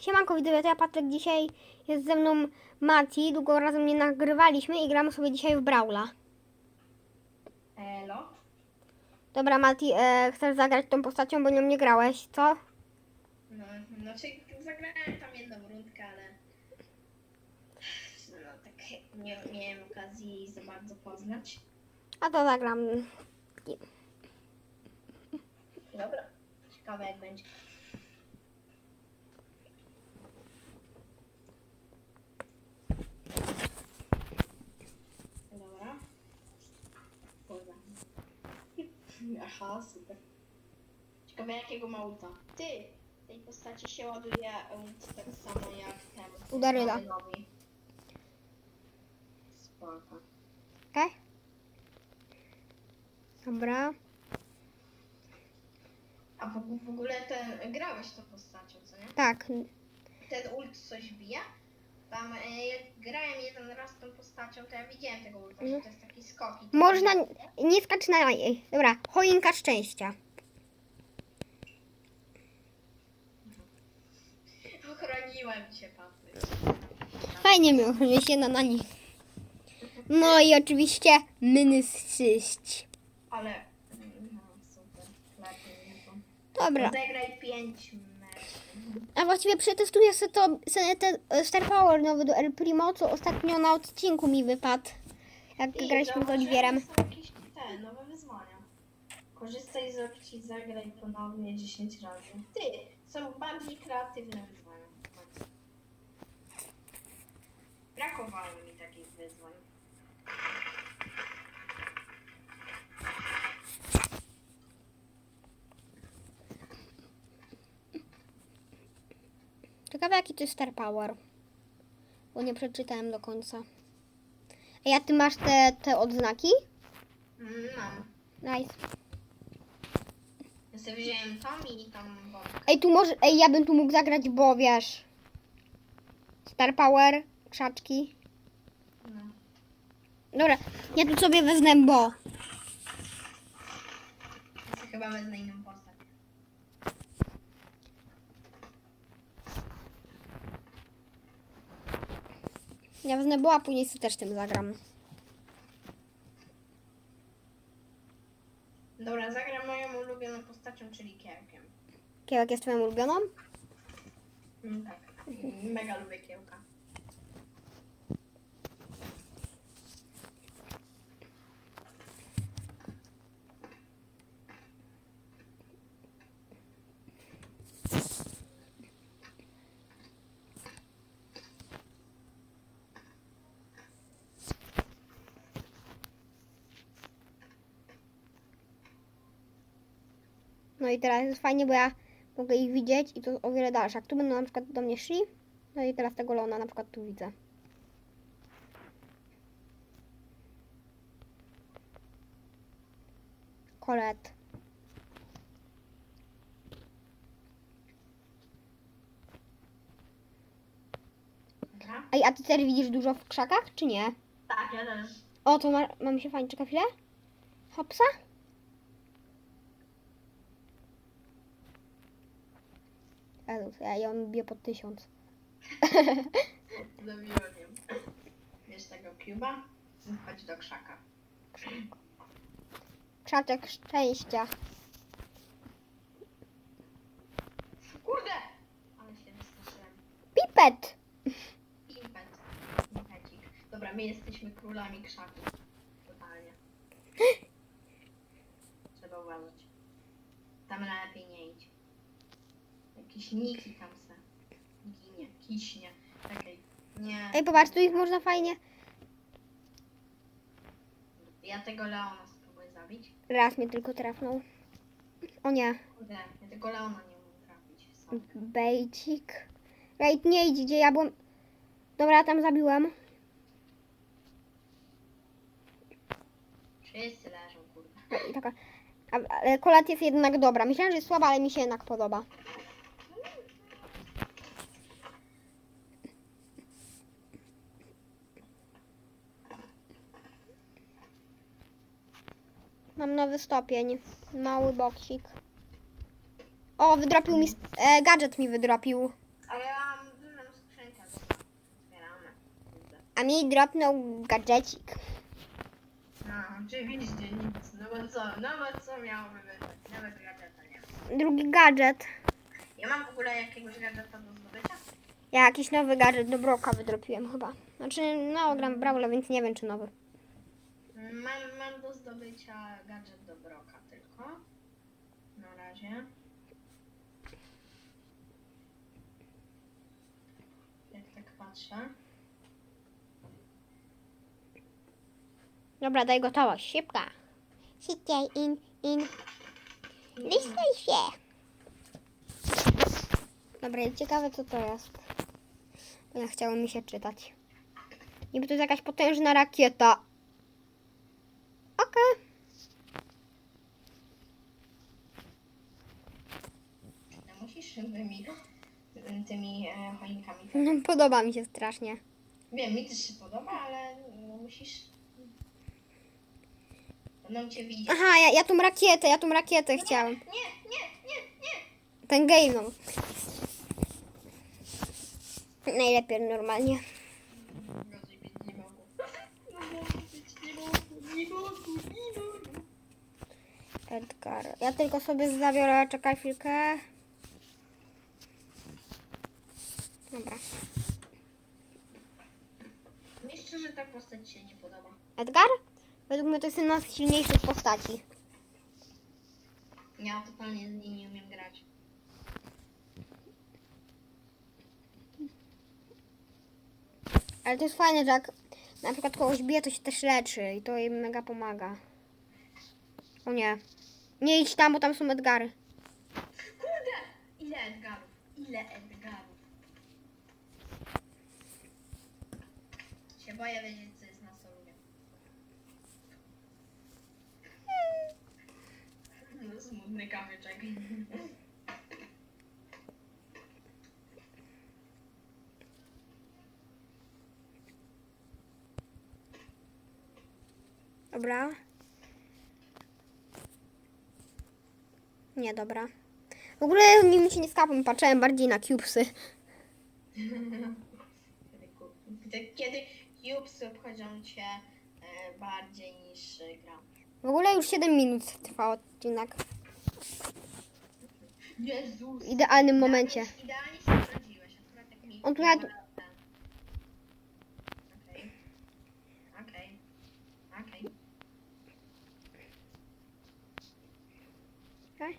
Siemanko widzowie, to ja Patryk. Dzisiaj jest ze mną Mati. Długo razem nie nagrywaliśmy i gramy sobie dzisiaj w Brawla. Elo. Dobra Mati, e, chcesz zagrać tą postacią, bo nią nie grałeś, co? No, znaczy zagrałem tam jedną rundkę, ale no tak nie miałem okazji jej za bardzo poznać. A to zagram. Dobra. Ciekawe jak będzie. Dobra. Poza. Aha, super. Ciekawe jakiego ma ulta. Ty! W tej postaci się ładuje ult tak samo jak ten. Udaryla. Nowy. Spoko. Okej? Dobra. A w, w ogóle ten, grałeś tą postacią, co nie? Tak. ten ult coś bije. Tam e, jak grałem jeden raz tą postacią, to ja widziałem tego ulta, że to jest taki skok. i to Można... Nie skacz na jej. Dobra, choinka szczęścia. Ochroniłem cię, Patryk. Fajnie mi się na na nich. No i oczywiście mynysyść. Ale, mm, no super, lepiej nie to. Dobra. Zagraj pięć. A właściwie przetestuję sobie to sobie ten e, Star Power nowy do El Primo, co ostatnio na odcinku mi wypadł. Jak Ty, graliśmy z Oliwierem. Są jakieś te nowe wyzwania. Korzystaj z opcji zagraj ponownie 10 razy. Ty, są bardziej kreatywne wyzwania. Brakowało mi takich wyzwań. Ciekawe jaki to jest Star Power. Bo nie przeczytałem do końca. Ej, a ty masz te, te odznaki? Mm, Mam. Nice. Ja sobie wziąłem tam i tam bok. Ej, tu może. Ej, ja bym tu mógł zagrać, bo wiesz. Star Power, krzaczki. No. Dobra, ja tu sobie wezmę bo. Ja sobie chyba wezmę inną postać. Ja wezmę bo, a później sobie też tym zagram. Dobra, zagram moją ulubioną postacią, czyli kiełkiem. Kiełek jest twoją ulubioną? Mm, tak. Mega lubię kiełka. I teraz jest fajnie, bo ja mogę ich widzieć i to o wiele dalsze. Jak tu będą na przykład do mnie szli, no i teraz tego Lona na przykład tu widzę. Kolet. Ej, a ty też widzisz dużo w krzakach, czy nie? Tak, ja też. O, to ma, mam się fajnie. Czeka chwilę. Hopsa. Jezus, ja ją biję pod tysiąc. Zabiłem ją. Wiesz tego Cuba? Chodź do krzaka. Krzaczek szczęścia. Kurde! Ale się wystraszyłem. Pipet! Impet. Impecik. Dobra, my jesteśmy królami krzaków. Totalnie. Trzeba uważać. Tam lepiej nie idź. Jakieś niki tam se. Ginie, kiśnie. Czekaj. Nie. Ej, popatrz, tu ich można fajnie. Ja tego Leona spróbuję zabić. Raz mnie tylko trafnął. O nie. Kurde, ja tego Leona nie umiem trafić. Sam. Bejcik. Ej, nie idź, gdzie ja byłem. Dobra, tam zabiłem. Wszyscy leżą, kurde. I taka. a- Ale kolat jest jednak dobra. Myślałem, że jest słaba, ale mi się jednak podoba. Mam nowy stopień. Mały boksik. O, wydropił mi... E, gadżet mi wydropił. A ja mam dużą skrzynkę. Zbieramy. A mi dropnął gadżecik. No, oczywiście nic. No bo co, no bo co miałoby być? Nawet gadżeta nie. Drugi gadżet. Ja mam w ogóle jakiegoś gadżeta do zdobycia? Ja jakiś nowy gadżet do broka wydropiłem chyba. Znaczy, no gram w Brawla, więc nie wiem czy nowy. Mam, mam do zdobycia gadżet do Broka tylko. Na razie. Jak tak patrzę. Dobra, daj gotowość, szybka. Szybciej, in, in. Listuj się. Dobra, ciekawe co to jest. Bo ja chciało mi się czytać. Niby to jest jakaś potężna rakieta. Okej. No musisz tymi, tymi e, choinkami. No, Podoba mi się strasznie. Wiem, mi też się podoba, ale no, musisz. Będą cię widzieć. Aha, ja, ja tą rakietę, ja tą rakietę chciałem. Nie, nie, nie, nie. Ten no. Najlepiej normalnie. Edgar. Ja tylko sobie zabiorę, czekaj chwilkę. Dobra. Mi szczerze ta postać się nie podoba. Edgar? Według mnie to jest jedna z silniejszych postaci. Ja totalnie z niej nie umiem grać. Ale to jest fajne, że jak na przykład kogoś bije, to się też leczy i to jej mega pomaga. O nie. Nie idź tam, bo tam są Edgary. Kurde! Ile Edgarów? Ile Edgarów? Się boję wiedzieć, co jest na solunie. No smutny kamyczek. Dobra. Nie, dobra. W ogóle nim się nie skapłem, patrzyłem bardziej na cubesy. Kiedy, kiedy cubes obchodzą cię e, bardziej niż e, gra. W ogóle już 7 minut trwa odcinek. Jezus! W idealnym momencie. Idealnie się. Akurat mi... On tu ja- Okej. Okej. Okej. Okej.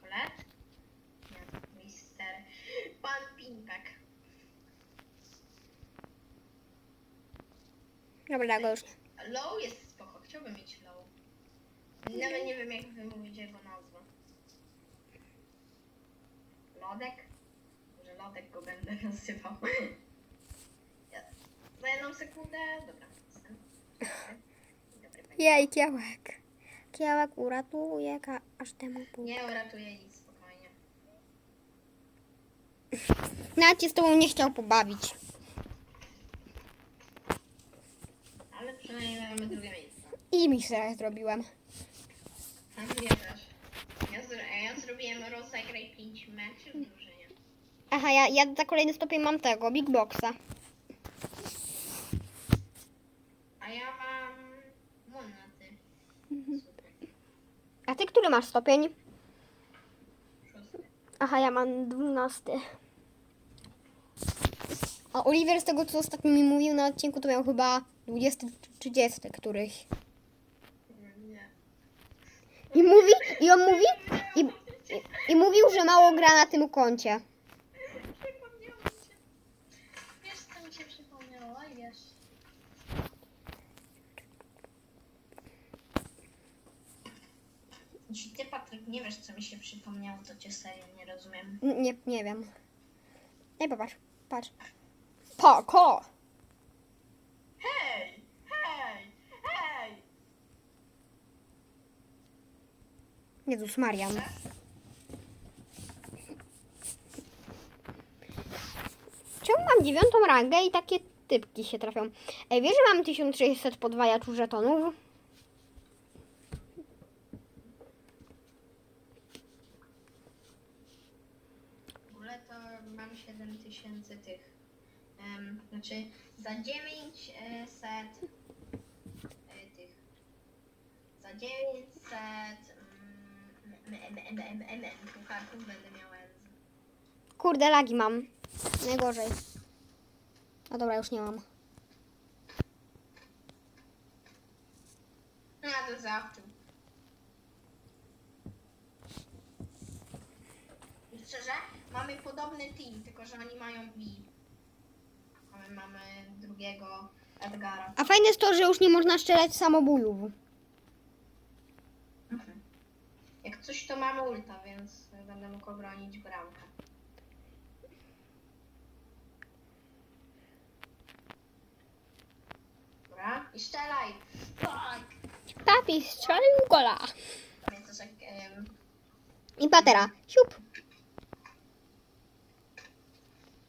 Kolet? Nie, mister. Pan Pimpek. Dobra, go już. Low jest spoko, chciałbym mieć low. Nawet nie wiem jak wymówić jego nazwę. Lodek? Może Lodek go będę nazywał. Ja, za jedną sekundę, dobra. jestem. Dobry, panie. Jej, kiełek. Kiełek uratuje każdemu pół. Nie uratuję nic, spokojnie. Nawet się z tobą nie chciał pobawić. Ale mamy drugie miejsce. I mi się zrobiłem. A ja też. Ja, zro- ja zrobiłem rozegraj 5 meczów drużynie. Aha, ja, ja za kolejny stopień mam tego, Big Boxa. A ja mam monaty. Super. A ty który masz stopień? Szósty. Aha, ja mam dwunasty. A Oliver z tego, co ostatnio mi mówił na odcinku, to miał chyba 20 czy 30 któryś. Nie. I mówi, i on mówi, i, i, i mówił, że mało gra na tym koncie. Przypomniało mi się. Wiesz co mi się przypomniało? Wiesz. Jeśli ty Patryk nie wiesz co mi się przypomniało, to cię serio nie rozumiem. N- Nie, nie wiem. Ej, popatrz, patrz. Poko! Jezus Marian. Czemu mam dziewiątą rangę i takie typki się trafią? Ej, wiesz, że mam 1600 podwajaczu żetonów? W ogóle to mam 7000 tych em, znaczy za 900 e, tych, za 900 mm, m- m- m- m- m- pucharków będę miała. Kurde, lagi mam. Najgorzej. No dobra, już nie mam. Ja to zawsze. Szczerze, mamy podobny team, tylko że oni mają B. A my mamy drugiego Edgara. A fajne jest to, że już nie można strzelać samobójów. Mhm. Jak coś to mamy ulta, więc będę mógł obronić bramkę. Dobra, i strzelaj! Tak! Papi strzelił gola. Pamiętasz jak... em, I patera. Siup.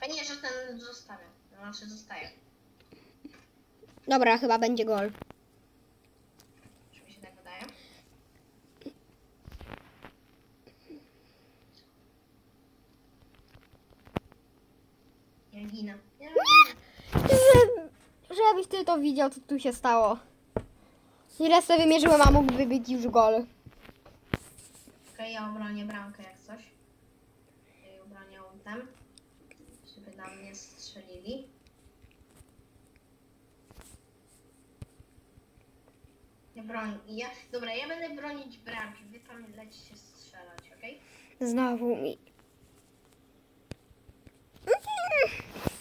Fajnie, że ten zostawia. Znaczy zostaje. Dobra, chyba będzie gol. Czy mi się tak wydaje? Ja ginę. Ja ginę. Że- Żebyś ty to widział, co tu się stało. Ile sobie wymierzyłem, a mógłby być już gol. Okej, ja obronię bramkę jak coś. Jej obronię ultem. Żeby na mnie strzelili. Ja broń... Ja... Dobra, ja będę bronić bramki. Wy tam lecicie strzelać, okej? Znowu mi.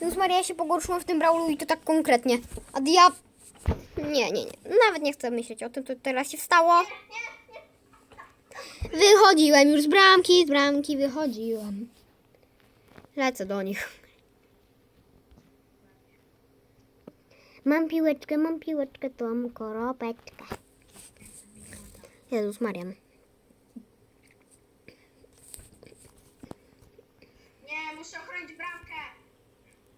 Już Maria się pogorszyła w tym brawlu i to tak konkretnie. A ja... Nie, nie, nie. Nawet nie chcę myśleć o tym, co teraz się stało. Wychodziłem już z bramki, z bramki wychodziłem. Lecę do nich. Mam piłeczkę, mam piłeczkę, to mam koropeczkę. Jezus Marian. Nie, muszę ochronić bramkę!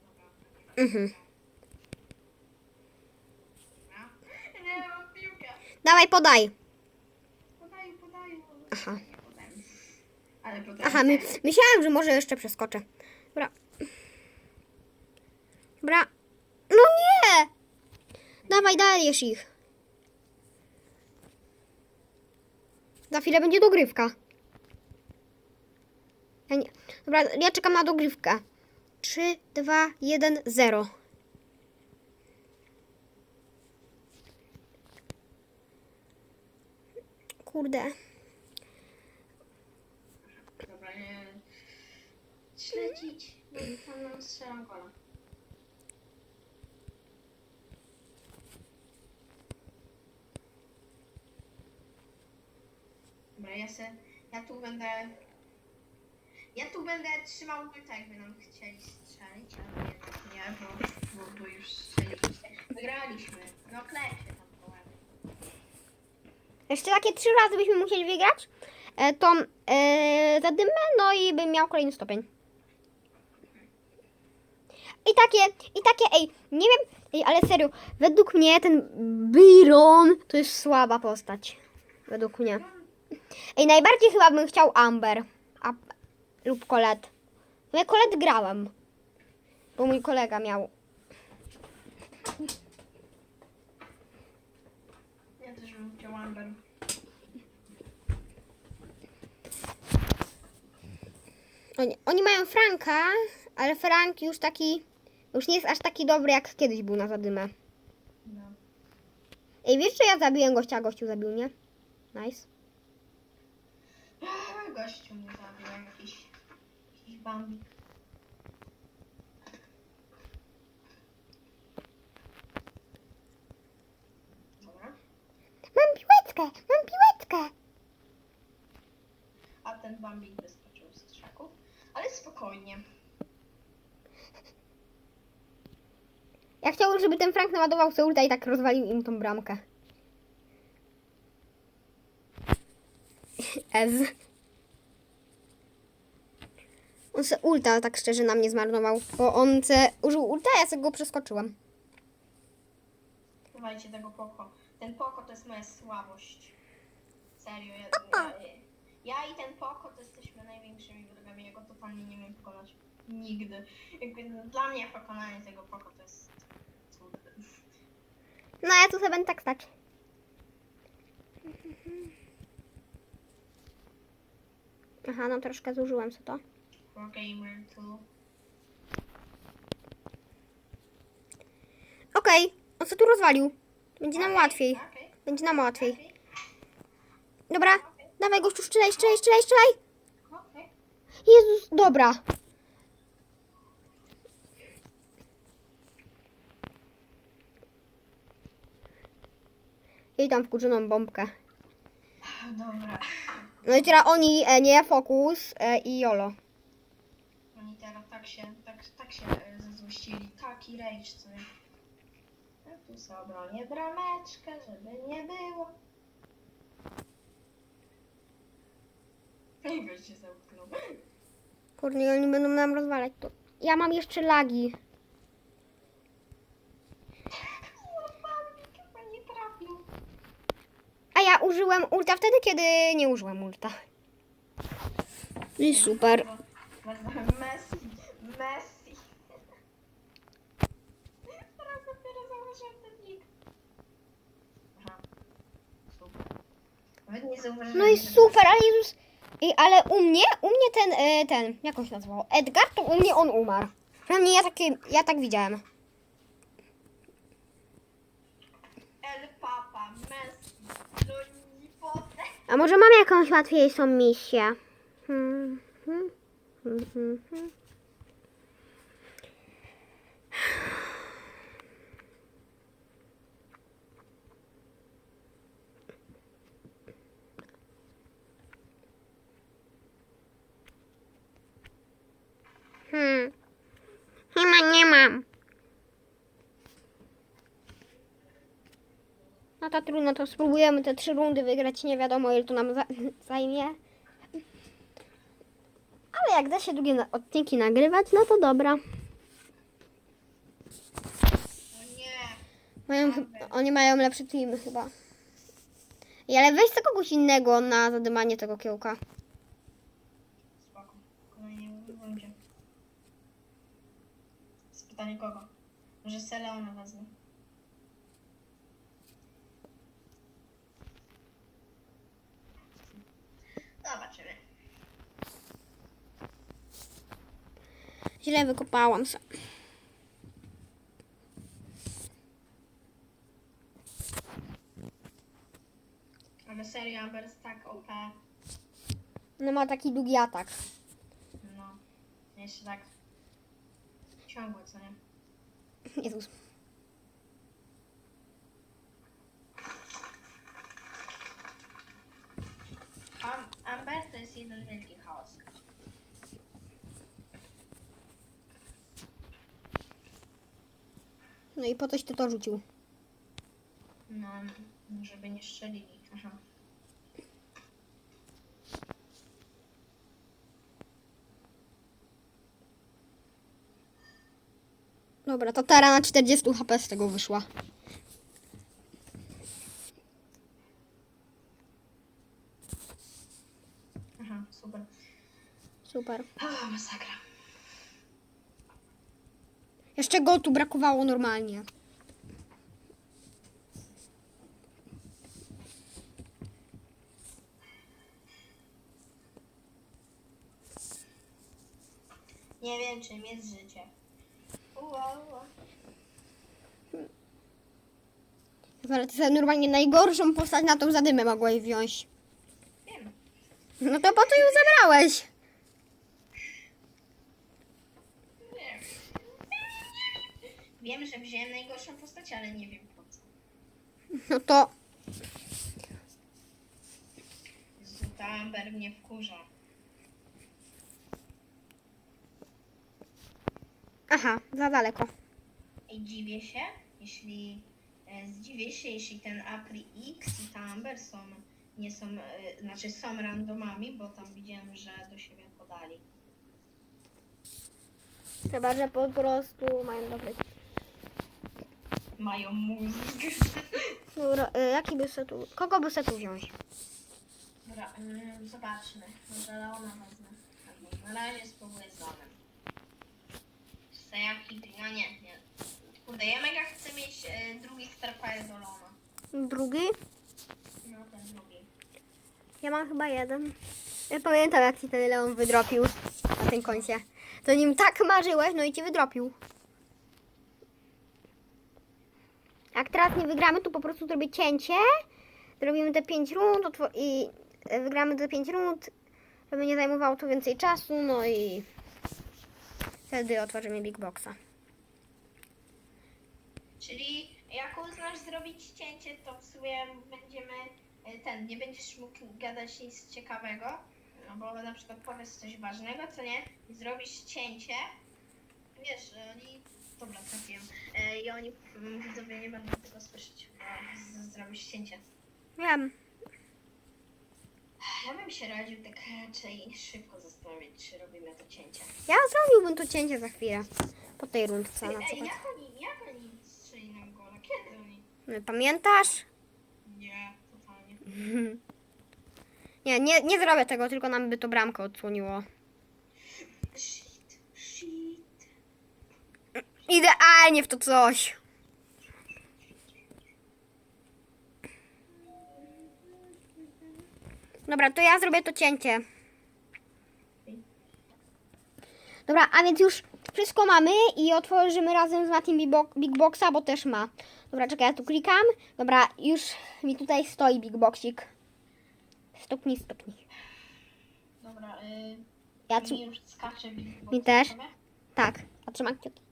Dobra. Mhm. Nie, mam piłkę. Dawaj, podaj. Podaję, podaję. Aha. Nie podaję. Ale podaję. Aha, my, myślałem, że może jeszcze przeskoczę. Dobra. Dobra. No nie! Dawaj, dajesz ich. Za chwilę będzie dogrywka. Ja nie. Dobra, ja czekam na dogrywkę. 3, 2, 1, 0. Kurde. Dobra, nie. Śledzić. nam strzelam gola. Dobra, ja se, ja tu będę, ja tu będę trzymał ulta, jakby nam chcieli strzelić, ale jednak nie, bo, bo, bo już strzeliście. Wygraliśmy. No klep się tam połamie. Jeszcze takie trzy razy byśmy musieli wygrać. E, to e, zadymę, no i bym miał kolejny stopień. I takie, i takie, ej, nie wiem, ej, ale serio, według mnie ten Byron to jest słaba postać. Według mnie. Ej, najbardziej chyba bym chciał Amber lub Colette. No ja Colette grałem, bo mój kolega miał. Ja też bym chciał Amber. Oni, oni mają Franka, ale Frank już taki, już nie jest aż taki dobry jak kiedyś był na zadymę. No. Ej, wiesz, że ja zabiłem gościa, a gościu zabił mnie? Nice. Gościu mnie zabił jakiś bambik. Dobra. Mam piłeczkę, mam piłeczkę. A ten bambik wyskoczył z krzaków. Ale spokojnie. Ja chciałbym, żeby ten Frank naładował sobie ulta i tak rozwalił im tą bramkę. Ez. On se ulta tak szczerze na mnie zmarnował, bo on se użył ulta, a ja sobie go przeskoczyłem. Chowajcie tego poko. Ten poko to jest moja słabość. Serio, ja, ja, Ja i ten Poko to jesteśmy największymi wrogami. Ja go totalnie nie wiem pokonać. Nigdy. Jakby dla mnie pokonanie tego Poko to jest cud. No ja tu sobie będę tak stać. Aha, no troszkę zużyłem co to. Pro Gamer 2. Okej, on co tu rozwalił? Będzie nam łatwiej. Okej, Będzie nam łatwiej. okej, Dobra, dawaj gościu, strzelaj, strzelaj, strzelaj, strzelaj. okej. Jezus, dobra. I tam wkurzoną bombkę. Dobra. No i teraz oni, e, nie, Fokus e, i Jolo. Oni teraz tak się, tak, tak się e, zezłościli. Taki nie? Ja tu sobie obronię brameczkę, żeby nie było. Się zamknął. Kurde, oni będą nam rozwalać to. Ja mam jeszcze lagi. A ja użyłem ulta wtedy, kiedy nie użyłem ulta. I super. Messi, Messi. Teraz dopiero zauważyłem ten nick. Aha, super. Nawet nie zauważyłem. No i super, ale Jezus. Ej, ale u mnie, u mnie ten, e, ten, jak on się nazywał? Edgar, to u mnie on umarł. Przynajmniej ja, takie, ja tak widziałem. El Papa, Messi, Lonipote. A może mam jakąś łatwiejszą misję? Hmm, hmm. Chyba nie mam. No to trudno, to spróbujemy te trzy rundy wygrać. Nie wiadomo, ile to nam za zajmie. Ale jak da się drugie na- odcinki nagrywać, no to dobra. No nie. Mają, oni mają lepszy team chyba. Ej, ale weź za kogoś innego na zadymanie tego kiełka. Spoko. Kolejnie. Z pytanie kogo? Może Seleona wezmę. Zobaczymy. Źle wykopałam się. Ale serio, Amber jest tak OP. No ma taki długi atak. No. Jeszcze tak ciągłe, co nie? Jezus. Am Amber to jest jeden wielki chaos. No i po coś ty to rzucił. No, żeby nie strzelili. Aha. Dobra, to Tara na 40 HP z tego wyszła. Aha, super. Super. Ah, masakra. Jeszcze go tu brakowało normalnie. Nie wiem, czym jest życie. Ua, ua. Ale ty sobie normalnie najgorszą postać na tą zadymę mogłeś wziąć. Wiem. No to po co ją zabrałeś? Wiem, że wziąłem najgorszą postać, ale nie wiem po co. No to... Jezu, ta Amber mnie wkurza. Aha, za daleko. I dziwię się, jeśli... E, zdziwię się, jeśli ten Apri X i ta Amber są... Nie są... E, znaczy są randomami, bo tam widziałem, że do siebie podali. Chyba, że po prostu mają dobry... Mają mózg. Dobra, y, jaki by se tu... Kogo by se tu wziąć? Dobra, Mm, Zobaczmy. Może Leona wezmę. Albo Na razie spróbuję z Leonem. Sejaki, no nie, nie. Kurde, ja mega chcę mieć e, drugi Star Power do Leona. Drugi? No ten drugi. Ja mam chyba jeden. Ja pamiętam, jak ci ten Leon wydropił na tym koncie. To nim tak marzyłeś, no i ci wydropił. Jak teraz nie wygramy, to po prostu zrobię cięcie. Zrobimy te 5 rund i e, wygramy te 5 rund, żeby nie zajmowało to więcej czasu, no i wtedy otworzymy Big Boxa. Czyli jak uznasz zrobić cięcie, to w sumie będziemy e, ten, nie będziesz mógł gadać nic ciekawego, no bo na przykład powiesz coś ważnego, co nie, zrobisz cięcie, wiesz, oni, dobra, trafiłem, e, i oni, mm, widzowie nie będą tego słyszeć, bo z- zrobisz cięcie. Wiem. Ja bym się radził tak raczej szybko zastanowić, czy robimy to cięcie. Ja zrobiłbym to cięcie za chwilę. Po tej rundce na Ej, przykład. jak oni, jak oni strzeli nam gola? Kiedy oni? Pamiętasz? Nie, totalnie. Nie, nie, nie zrobię tego, tylko nam by to bramkę odsłoniło. Idealnie w to coś. Dobra, to ja zrobię to cięcie. Dobra, a więc już wszystko mamy i otworzymy razem z Matim Big Bo- Big Boxa, bo też ma. Dobra, czekaj, ja tu klikam. Dobra, już mi tutaj stoi Big Boxik. Stuknij, stuknij. Dobra, y, Ja mi już skacze Big Box Mi też. Tak, a trzymam kciuki.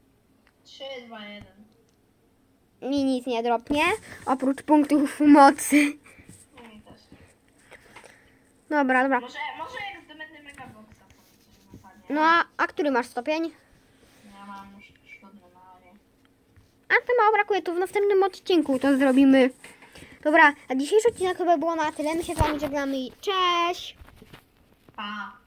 3, 2, 1. Mi nic nie dropnie, oprócz punktów mocy. No mi też. Dobra, dobra. Może, może jak zdobędę Megaboxa, to coś wypadnie. No a, a który masz stopień? Ja mam już siódmy na. A to mało brakuje, to w następnym odcinku to zrobimy. Dobra, a dzisiejszy odcinek chyba było na tyle. My się z wami żegnamy i cześć! Pa!